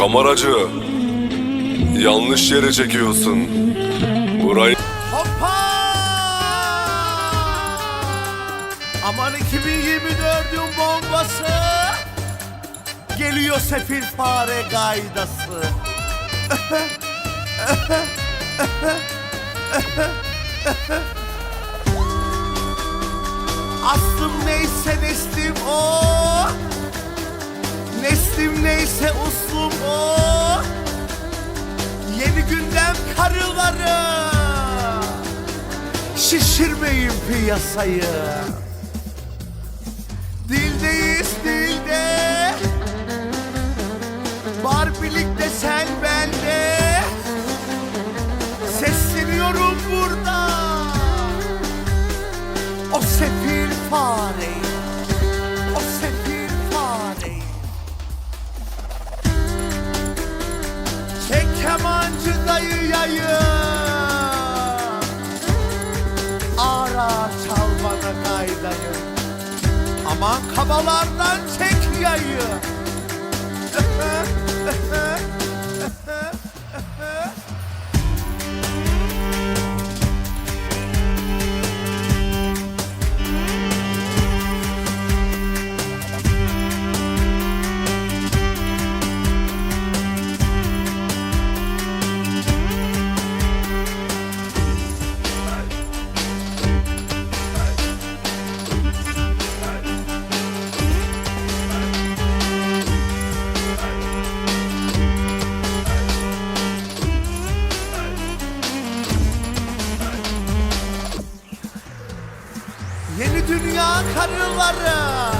Kameracı. Yanlış yere çekiyorsun. Burayı Hoppa! Aman 2024'ün bombası Geliyor sefil fare gaydası Aslım neyse neslim o Kırarım karıları Şişirmeyin piyasayı. Dil değil Aman kabalardan çek yayı Yeni dünya karıları.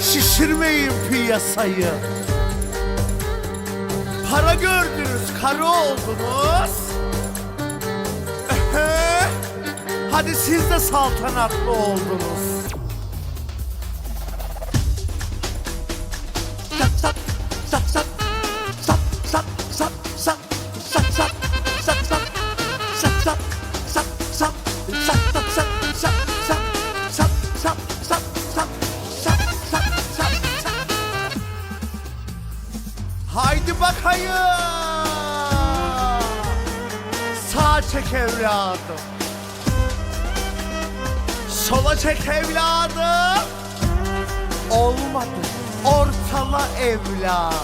Şişirmeyin piyasayı. Para gördünüz, karı oldunuz. Hadi siz de saltanatlı oldunuz bakayım. Sağ çek evladım. Sola çek evladım. Olmadı. Ortala evladım.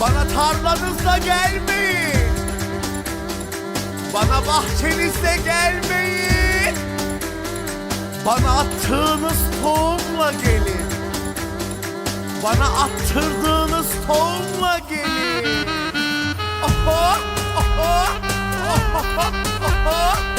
Bana tarlanızla gelmeyin. Bana bahçenizle gelmeyin bana attığınız tohumla gelin Bana attırdığınız tohumla gelin Oho, oho, oho, oho.